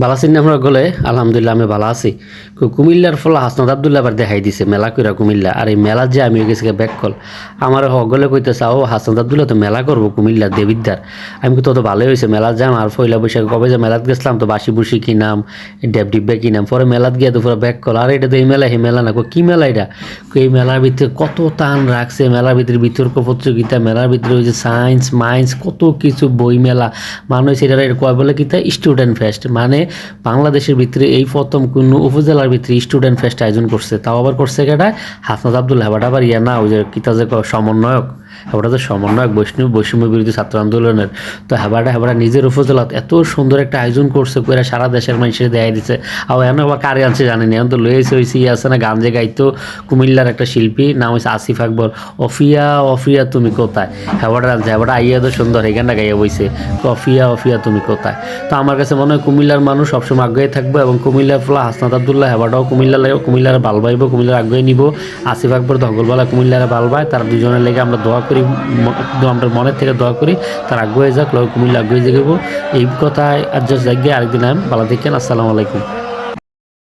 ভালো আছেন আমরা গলে? আলহামদুলিল্লাহ, আমি ভালো আছি। কুমিল্লার ফলে হাসনাদ আবদুল্লাহ আবার দেখাই দিছে, মেলা কইরা কুমিল্লা। আর এই মেলা যে আমি গেছি ব্যাক কল আমার হগলে কইতেছে ও হাসনাদ আবদুল্লাহ, তো মেলা করব কুমিল্লা দেবিদ্দার আমি তো তো ভালোই হয়েছে মেলাত যাম, আর পয়লা বৈশাখ, কবে যে মেলাত গেছিলাম, তো বাসি বুসি কিনাম, ডেব ডিব্বে কিনাম। পরে মেলাত গিয়ে তো পুরো ব্যাক কল আর, এটা তো এই মেলা এই মেলা না। কি মেলা এটা? এই মেলার ভিতরে কত টান রাখছে, মেলার ভিতরে বিতর্ক প্রতিযোগিতা, মেলার ভিতরে ওই যে সায়েন্স মাইন্স কত কিছু বই মেলা মানুষ এটা কয় বলে কি স্টুডেন্ট ফেস্ট মানে বাংলাদেশের ভিতরে এই প্রথম কোন উপজেলার ভিতরে স্টুডেন্ট ফেস্ট আয়োজন করছে, তাও আবার করছে কেটা হাসনাদ আব্দুল হেবাট আবার ইয়া না, ওই যে কিতা সমন্বয়ক। হেবাটা তো সমন্বয়ক বৈষ্ণব বৈষম্য বিরোধী ছাত্র আন্দোলনের। তো হেবাটা হেবাটা নিজের উপজেলাত এত সুন্দর একটা আয়োজন করছে, কইরা সারা দেশের মানুষের দেখাই দিছে। আর এনে আবার কারে আনছে জানেনি এখন তো লয়েছে হয়েছে ইয়ে আছে না গান যে গাইতো, কুমিল্লার একটা শিল্পী, নাম হয়েছে আসিফ আকবর। অফিয়া অফিয়া, তুমি কোথায়? হেবাটা আনছে হেবাটা আইয়া তো সুন্দর এই গানটা গাইয়া বইছে অফিয়া অফিয়া, তুমি কোথায়? তো আমার কাছে মনে হয় কুমিল্লার মানুষ সবসময় আগ্রহী থাকব এবং কুমিল্লার ফলা হাসনাত আবদুল্লাহ হেবাটাও কুমিল্লা লাগে কুমিল্লার ভালো পাইব, কুমিল্লার আগ্রহী নিব। আসিফ আকবর ধগলবালা কুমিল্লার ভালো পায়, তার দুজনের লেগে আমরা দোয়া করি আমরা মনের থেকে দোয়া করি, তার আগ্রহী যাক কুমিল্লা আগ্রহী যে এই কথায় আর জাস্ট আরেকদিন আমি ভালো দেখেন আসসালামু আলাইকুম।